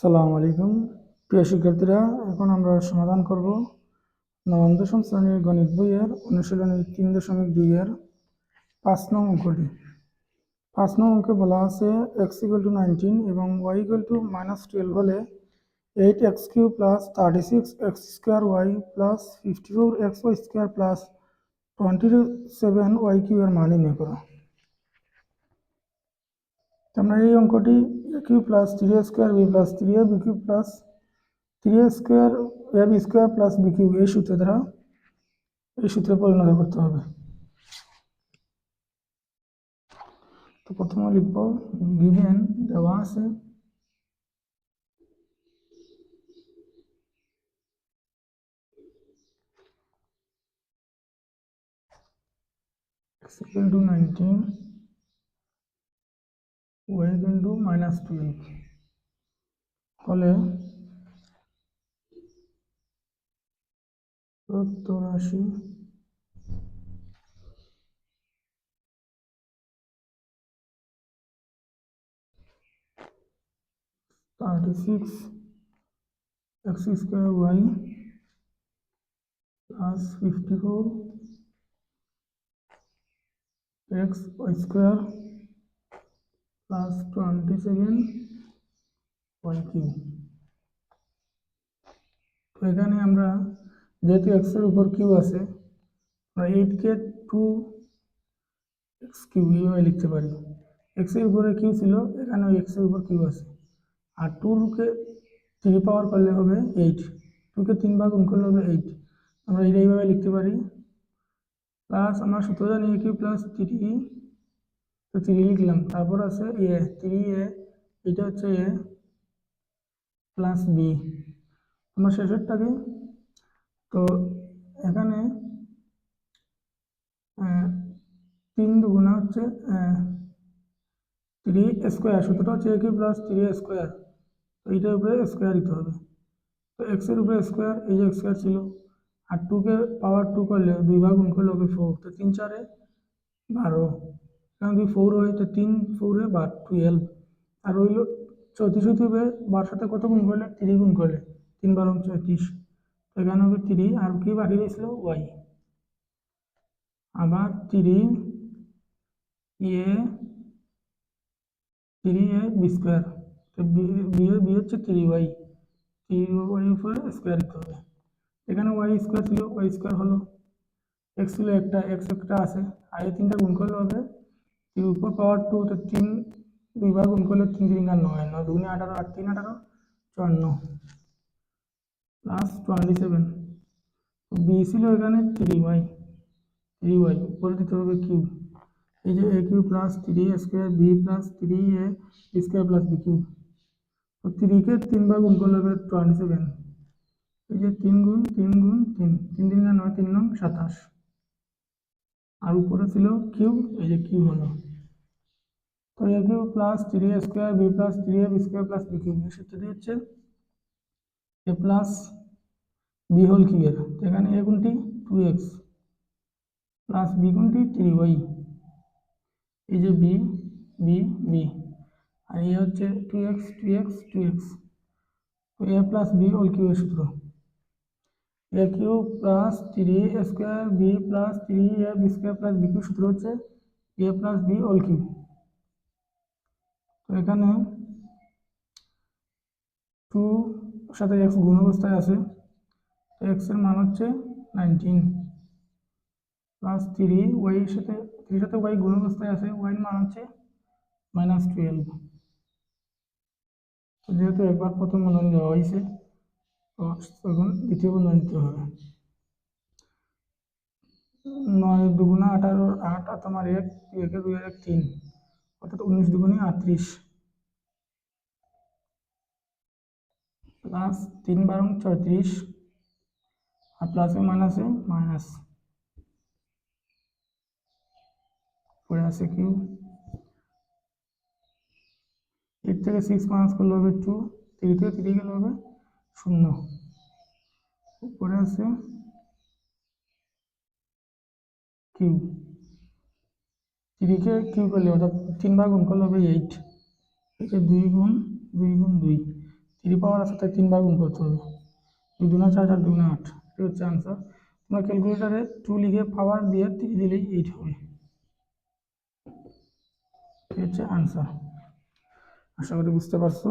সালামু আলাইকুম। প্রিয় শিক্ষার্থীরা, এখন আমরা সমাধান করব নবম, দশম শ্রেণির গণিত বইয়ের অনুশীলনী তিন দশমিক দুইয়ের পাঁচ নং অঙ্কটি। পাঁচ নং অঙ্কে বলা আছে এক্স ইকুয়াল টু নাইনটিন এবং y equal to minus twelve হলে eight x cube plus thirty six x square y plus fifty four x y square plus twenty seven y cube এর মান নির্ণয় করো। আমরা এই অঙ্কটি a cube plus three a square b plus three a b cube plus three a square a b square plus b cube এই সূত্রে দ্বারা এই সূত্রে পরিণত করতে হবে তো প্রথমে লিখব গিভেন দেওয়া আছে x equal to 19 equal to minus 12 হলে সত্তর আশি thirty six x square y plus fifty four x square plus twenty seven y cube তো এখানে আমরা যেহেতু এক্সের উপর কিউ আছে, আমরা এইটকে টু এক্স কিউ এইভাবে লিখতে পারি। এক্সের উপরে কিউ ছিল এখানে এক্সের উপর কিউ আছে। আর টুকে থ্রি পাওয়ার করলে হবে এইট টুকে তিন ভাগ গুণ করলে হবে এইট আমরা এটা এইভাবে লিখতে পারি। প্লাস আমরা সূত্র জানি কিউ প্লাস থ্রি তো থ্রি লিখলাম। তারপর আছে এ থ্রি এ, এটা হচ্ছে এ প্লাস বি আমরা শেষেরটাকে, তো এখানে তিন দুগুণা হচ্ছে থ্রি স্কোয়ার সূত্রটা হচ্ছে a cube plus three square তো এইটার উপরে স্কোয়ার দিতে হবে। তো এক্সের উপরে স্কোয়ার এই যে স্কোয়ার ছিল, আর টুকে পাওয়ার টু করলে দুই ভাগ গুণ করলে হবে ফোর তো তিন চারে বারো। কারণ যদি ফোর হয় তো তিন ফোরে বার টুয়েলভ আর রইল চৌত্রিশ হবে, বার সাথে কত গুণ করলে? থ্রি গুণ করলে। তিন বারো চৌত্রিশ তো এখানে হবে থ্রি আর কি বাকি রয়েছিল? ওয়াই। আবার three a three a b square. তো বি বি হচ্ছে থ্রি ওয়াই। থ্রি ওয়াই উপরে স্কোয়ার দিতে হবে। এখানে ওয়াই স্কোয়ার ছিল, ওয়াই স্কোয়ার হলো। এক্স ছিল একটা এক্স একটা আছে। আর এই তিনটা গুণ করলে হবে তিন উপর পাওয়ার টু তো তিন দুইবার গুণ করলে তিন তিন আর নয় নয় দুগুণে আঠারো আট তিন আঠারো চুয়ান্ন প্লাস টোয়েন্টি সেভেন বি ছিল এখানে থ্রি ওয়াই থ্রি ওয়াই উপরে দিতে হবে কিউ এই যে a cube plus three square b plus three a square plus b cube তো থ্রিকে তিনবার গুণ করলে হবে টোয়েন্টি সেভেন এই যে তিন গুণ তিন গুণ, তিন। তিন তিন নয়, তিন নং, সাতাশ। আর উপরে ছিল কিউ এই যে কিউ হলো। তো a cube plus three a square b plus three a b square plus b cube এর সূত্রটি হচ্ছে a plus b whole cube এর। এখানে এ গুণটি টু এক্স প্লাস বি গুণটি থ্রি ওয়াই এই যে বি বি বি আর এ হচ্ছে two x two x two x তো a plus b whole cube এর সূত্র। A cube plus three square b plus three a b square plus b cube সূত্র হচ্ছে a plus b whole cube তো এখানে two সাথে x গুণ অবস্থায় আছে, তো এক্সের মান হচ্ছে নাইনটিন। প্লাস থ্রি ওয়াইয়ের সাথে থ্রির সাথে ওয়াই গুণ অবস্থায় আছে ওয়াইয়ের মান হচ্ছে মাইনাস টুয়েলভ। যেহেতু একবার প্রথম বন্ধনী দেওয়া হয়েছে তখন দ্বিতীয় বন্ধনী দিতে হবে নয় দুগুণা আঠারো আট আর তোমার এক একে দুই এক তিন, অর্থাৎ উনিশ দুগুণে আটত্রিশ। প্লাস তিন বারং ছয়ত্রিশ, আর প্লাসে মাইনাসে মাইনাস। পরে আছে কিউ এইট থেকে সিক্স মাইনাস করলে হবে টু থ্রি থেকে থ্রি গেলে হবে শূন্য। উপরে আছে কিউ। থ্রিকে কিউ করলে, অর্থাৎ তিন ভাগ গুণ করলে হবে এইট। একে দুই গুণ দুই গুণ দুই। তিন থ্রি পাওয়ার আছে, তাই তিনবার গুণ করতে হবে। দুই দুনা চার চার দুগুণে আট এটা হচ্ছে আনসার তোমরা ক্যালকুলেটারে টু লিখে পাওয়ার দিয়ে থ্রি দিলেই এইট হবে। এটা হচ্ছে আনসার আশা করি বুঝতে পারছ।